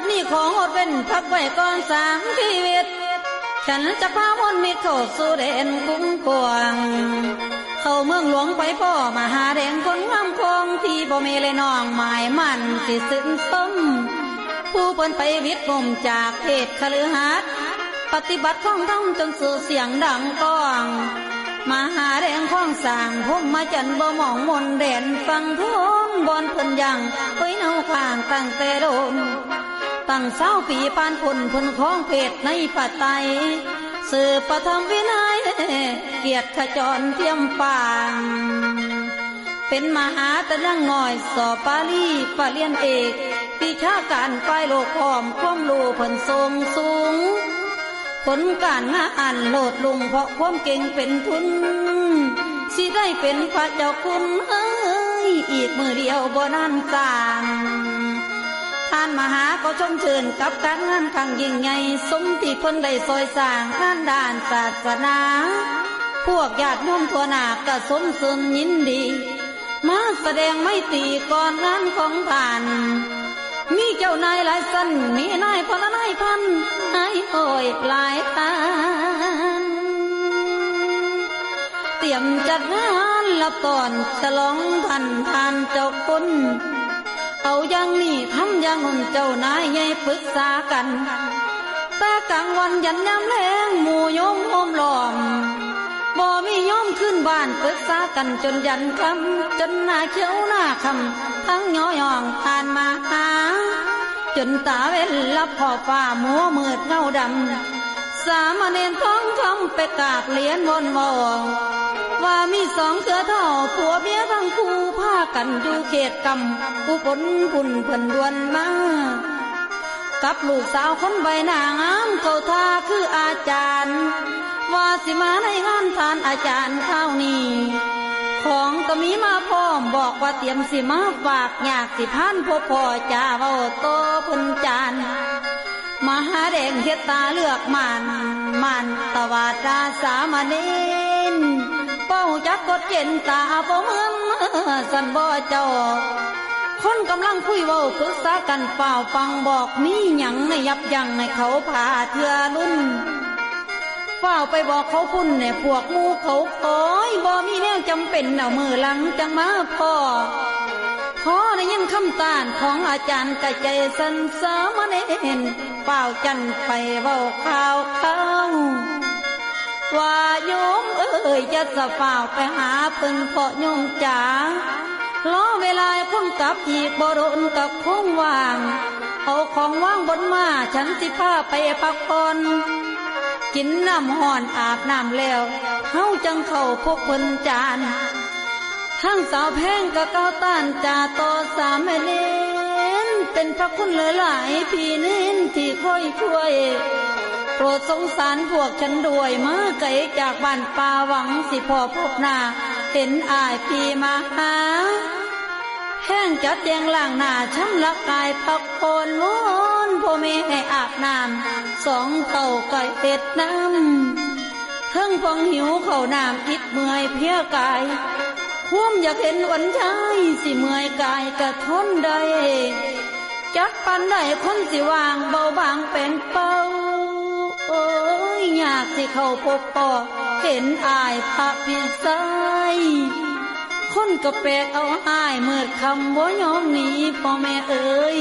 ดนี้ของอดเป็นพักไว้ก่อนสามชีวิต ฉันจะพาวนมิตรเข้าสู่แดนคุ้มกวางเข้าเมืองหลวงไปพ่อมาหาแดงคนงามคงที่บ่มีเลยน้องหมายมันสิสิ้นส้มผู้เปิ้นไปวิทย์มุมจากเพศคฤหัสถ์ปฏิบัติท่องทำจนสื่อเสียงดังก้องมาหาแดงข้องสร้างพุ่มมาจันบ่หมองมนแดนฟังทุนบอนเพิ่นยังไว้เนาข้างตั้งแต่โดน ตั้งเศร้าปีปานพุ่นพุ่นของเพศในปัตไตสืบประธรรมวินัย เกียรติขจรเทียมปาง เป็นมหาตะนังหน่อยสอบปาลีปรเรียนเอกวิชาการฝ่ายโลกพร้อมความรู้เพิ่นทรงสูง ผลการงานโลดลุงเพราะความเก่งเป็นทุนสิได้เป็นพระเจ้าคุณเอ้ยอีกมือเดียวบ่นานสร้าง มหาก็ชมเชิญกับการงานครั้งยิ่งใหญ่สมที่เพิ่นได้ซอยสร้างงานด้านศาสนา พวกญาติโยมทั่วหน้าก็สมสนยินดี มาแสดงไม่ตีก่อนงานของท่าน มีเจ้านายหลายสันมีนายพลนายพันนายโอยหลายทานเตรียมจัดงานรับตอนฉลองพันทานเจ้าคุณ เอาอย่างนี้ทำอย่างนุ่นเจ้านายใหญ่ปรึกษากันแต่กลางวันยันยามแลงหมู่โยมโอมล้อมบ่มีโยมขึ้นบ้านปรึกษากันจนยันคำจนหน้าเขียวหน้าคำทั้งย่อยองผ่านมาหาจนตาเว้นลับพอฟ้ามัวมืดเงาดำสามเณรท้องคำไปกราบเหรียญบนวอ ว่ามีสองเสือเท่าผัวเมียทั้งคู่พากันอยู่เขตกำผู้ผลพุ่นเพิ่นดวนมากับลูกสาวคนใบหน้างามเขาทาคืออาจารย์ ว่าสิมาในงานทานอาจารย์ข้าวนี้ของก็มีมาพร้อมบอกว่าเตรียมสิมาฝากอยากสิพันพ่อพ่อจ่าเว้าโตพุ่นจาน มหาแดงเฮตาเลือกมันมันตวาดาสามเณรเป้าจักกดเจนตาบ่เมือมสันบ่เจ้า คนกำลังคุยเว้าปรึกษากันเปล่าฟังบอกมีหยังในยับยั้งในเขาพาเถื่อรุ่นเฝ้าไปบอกเขาพุ่นเนี่ยพวกมูเขาคอยบ่มีแนวจำเป็นเอามือหลังจังมาพ่อ พอได้ยินคำตานของอาจารย์กะใจสันสามเณรเฝ้าจันไปเว้าข่าวเขาว่าโยมเอ้ยจะสะฝ้าไปหาเพิ่นเพาะโยมจ๋ารอเวลาคงกลับอีกบ่โดนกับคงว่าง เอาของว่างบนมาฉันสิพาไปพักผ่อนกินน้ำห่อนอาบน้ำแล้วเฮาจังเข้าพบเพิ่นจาน ทั้งสาวแพงก็เก้าต้านจ่าต่อสามเณรเป็นพระคุณเหลือหลายพี่เน้นที่คอยช่วยโปรดสงสารพวกฉันด้วยมาไกลจากบ้านป่าหวังสิพอพบหน้าเห็นอายพี่มาหาแห้งจัดแจงล่างหน้าช้ำละกายพักโคนล้วนพ่อแม่ให้อาบน้ำสองเต่าไก่เป็ดน้ำเทิงฟังหิวเข้าน้ำอิดเมื่อยเพียกาย ความอยากเห็นวันชายสิเมื่อยกายกระทนได้จักปันได้คนสิวางเบาบางเป็นเป้าโอ้ยอยากสิเข้าพบปอเห็นอายพระพิสัยคนก็แปลกเอาหายเมื่อคำบ่ยอมหนีพ่อแม่เอ๋ย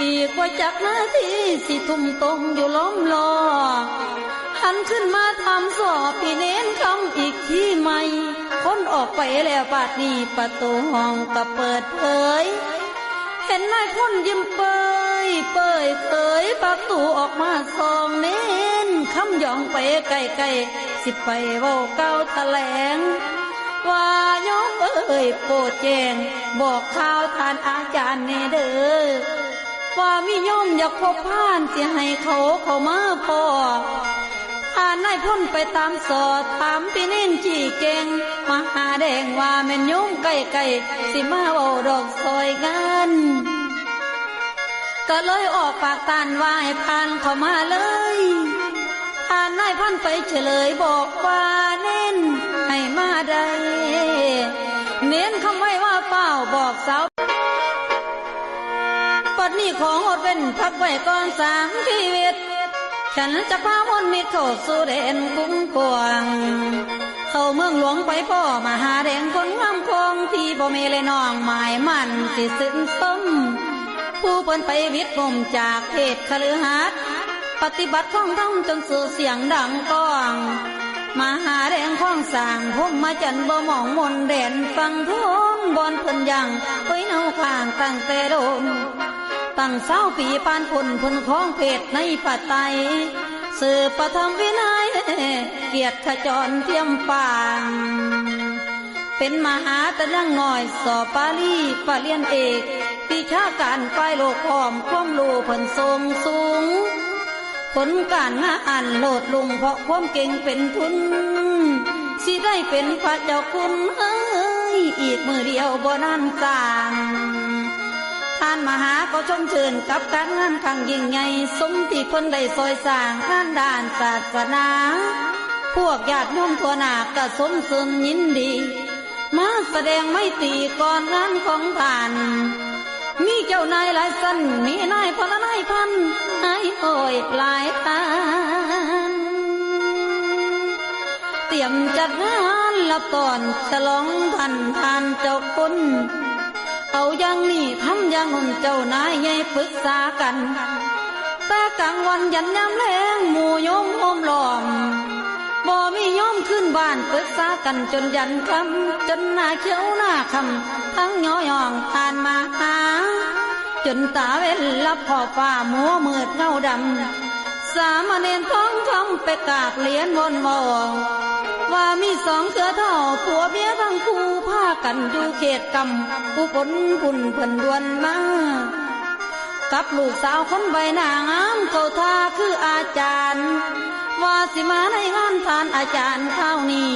อีกว่าจักหน้าที่สิทุ่มตรงอยู่ล้อมรอหันขึ้นมาทำสอบพี่เน้นคำอีกที่ใหม่ คนออกไปแล้วบาดนี้ประตูห้องก็เปิดเผย เห็นนายพ่นยิ้มเปยเปยเผยประตูออกมาซองเน้นคำหยองไปไกลไกลๆสิไปเว้าเก้าแถลงว่าโยมเอ้ยโปรดแจงบอกข่าวทานอาจารย์เนเด้อว่ามีโยมอยากพบผ่านสิให้เขาเขามาพอ อ่านนายพ่นไปตามสอดถามพี่นิ่นจีเก่งมาหาแดงว่าแม่นโยมไก่ไก่สิมาเอาดอกซอยกันก็เลยออกปากตานว่าให้ผ่านเข้ามาเลยผ่านนายพันไปเฉลยบอกว่าเน้นให้มาได้เน้นคำไว้ว่าเปล่าบอกสาวปัดมีของอดเป็นพักไว้ก่อนสามชีวิต ฉันจะพาวนมิตรเข้าสู่แดนกุ้งกวาง เข้าเมืองหลวงไปพ่อมาหาแดงคนงามคงที่บ่มีเลยน้องหมายมันสิสิ้นสมผู้เปิ้นไปวิทย์มุมจากเพศคฤหัสถ์ปฏิบัติท่องท่องจนสื่อเสียงดังก้องมาหาแดงข้องสร้างพมมาจันบ่หมองมนแดนฟังทงบอนเพิ่นยังไว้เนาข้างตั้งแต่โดน ตั้งเศร้าปีปานพุนพุนของเพศในปัตไตสืบประธรรมวินัยเกียรติขจรเทียมปาง เป็นมหาต่ยังหน่อยสอบปาลีปาเลียนเอกวิชาการฝ่ายโลกพร้อมความรู้เพิ่นทรงสูง ผลการงานโลดลุงเพราะความเก่งเป็นทุน สิได้เป็นพระเจ้าคุณเอ้ยอีกมือเดียวบ่นานสร้างานมหาก็ชมเชิญกับการงานครั้งยิ่งใหญ่สมที่เพิ่นได้ซอยสร้างงานด้านศาสนา พวกญาติโยมทั่วหน้าก็สมสึนยินดี มาแสดงไม่ตีก่อนงานของท่าน มีเจ้านายหลายสันมีนายพลนายพันนายโอยหลายทานเตรียมจัดงานรับตอนฉลองพันทานเจ้าคุณ เอาอย่างนี้ทำอย่างนู้นเจ้านายใหญ่ปรึกษากันแต่กลางวันยันยามแลงหมู่โยมโฮมล้อมบ่มีโยมขึ้นบ้านปรึกษากันจนยันคำจนหน้าเขียวหน้าคำทั้งย่อยองทานมาหาจนตาเว้นลับพอฟ้ามัวมืดเงาดำสามเณรท้องคำไปกราบเหรียญวนมอง ว่ามีสองเสือเท่าผัวเมียทั้งคู่พากันอยู่เขตกำผู้ผลบุญเพิ่นดวนมากับลูกสาวคนใบหน้างามเขาท่าคืออาจารย์ ว่าสิมาในงานทานอาจารย์ข้าวนี้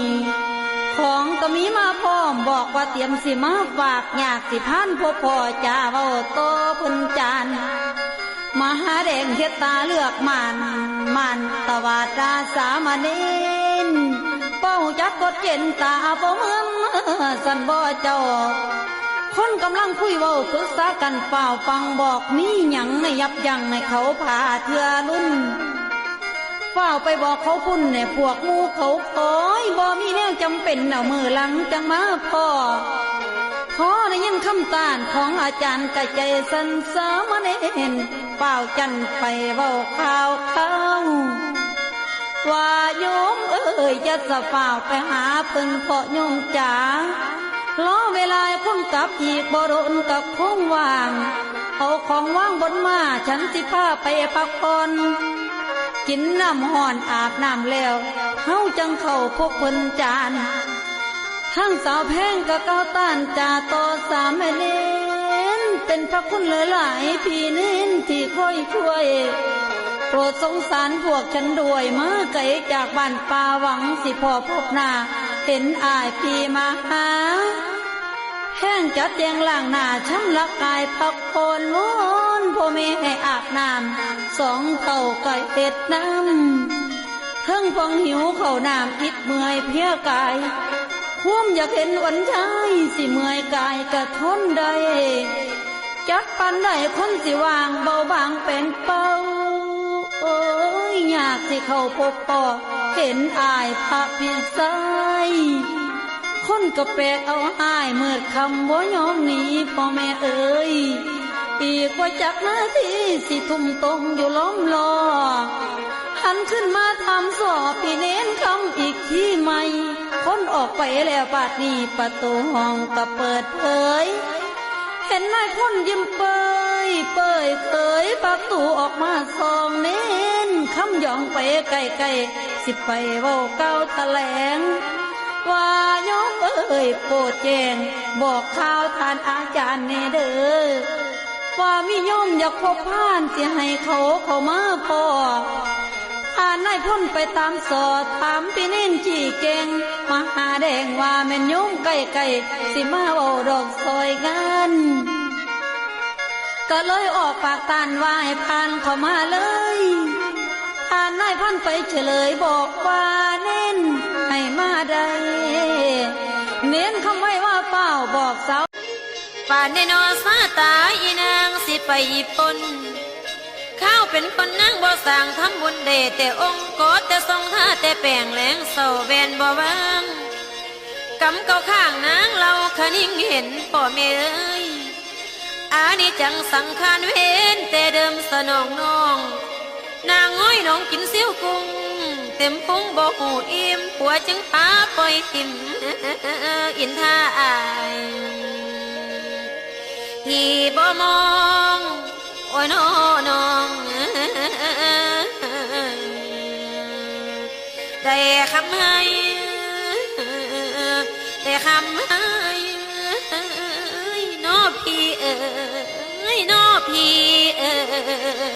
ของก็มีมาพร้อมบอกว่าเตรียมสิมาฝากอยากสิพานพ่อพ่อจ่าเว้าโตเพิ่นจานมหาแดงเฮ็ดตาเลือกมันมันตวาดาสามเณร เป้าจักกดเจนตาบ่เหมือนสันบ่เจ้า คนกำลังคุยเว้าปรึกษากันเปล่าฟังบอกมีหยังในยับยั้งในเขาพาเทือรุ่นเฝ้าไปบอกเขาพุ่นเนี่ยพวกมูเขาคอยบ่มีแนวจำเป็นเอามือหลังจังมาพ่อพอได้ยินคำตานของอาจารย์กะใจสันสามเณรเป่าจันไปเว้าข่าวเขาว่าโยมเอ้ยจะสะเฝ้าไปหาเพิ่นเพาะยมจ๋ารอเวลาคงกลับอีกบ่โดนกับคงว่าง เอาของว่างบนมาฉันสิพาไปพักผ่อนกินน้ำห่อนอาบน้ำแล้วเฮาจังเข้าพบเพิ่นจาน ทั้งสาวแพงก็ก้าวต้านจ่าต่อสามแม่เน้นเป็นพระคุณหลายๆพี่เน้นที่คอยช่วย โปรดสงสารพวกฉันด้วยมาไกลจากบ้านป่าหวังสิพอพบหน้าเห็นอายพีมาหาแห้งจัดแยงล่างหน้าช้ำละกายพักโคนวนพ่อแม่ให้อาบน้ำสองเท่าไก่เป็ดน้ำเทิงพองหิวเข้าน้ำอิดเมื่อยเพียกายควมอยากเห็นวันชายสิเมื่อยกายกระทนได้จักปันได้คนสิว่า อยากสิเข้าพบปอเห็นอายพระพิสัยคนก็แปลกเอาอายเมื่อคำบ่ยอมหนีพ่อแม่เอ้ยอีกว่าจักนาทีสิทุ่มตรงอยู่ล้อมรอหันขึ้นมาทำสอบพี่เน้นคำอีกที่ใหม่คนออกไปแล้วบาดนี้ประตูห้องก็เปิดเผยเห็นนายพ่นยิ้มเปยเปยเคยประตูออกมาซองเน้ ยองไปไกลไกลสิไปเว้าเก้าแถลง ว่าโยมเอ้ยโปรดแจง บอกข่าวทานอาจารย์เนเด้อว่ามีโยมอยากพบผ่านสิให้เขาเข้ามาพออ่านนายพ่นไปตามสอดถามพี่นิ่นจีเก่งมาหาแดงว่าแม่นโยมไก่ไก่สิมาเบาดอกซอยงานก็เลยออกปากตานว่าให้ผ่านเข้ามาเลย อ่านไปเฉลยบอกว่าเน้นให้มาได้เน้นคำไว้ว่าเปล่าบอกสาวป่านในนอสาตาอีนางสิไฟปนข้าวเป็นคนนั่งบ่สร้างทำบุญเดแต่องค์กอดแต่ทรงท่าแต่แปลงแหลงเศร้าแวนบ่วางกำเก่าข้างนางเราคนิ่งเห็นพ่อแม่เอ้ยอานี่จังสังขารเวนแต่เดิมสนองน้อง นางง้อยน้องกินเสี้ยวกุ้ง เต็มพุงบอกหูอิ่มผัวจึงป้าปล่อยทิมอินท่าอายที่บ่มองโอ้ยน้อน้องได้คำให้ได้คำให้น้อพี่เอ๋ยน้อพี่เอ๋ย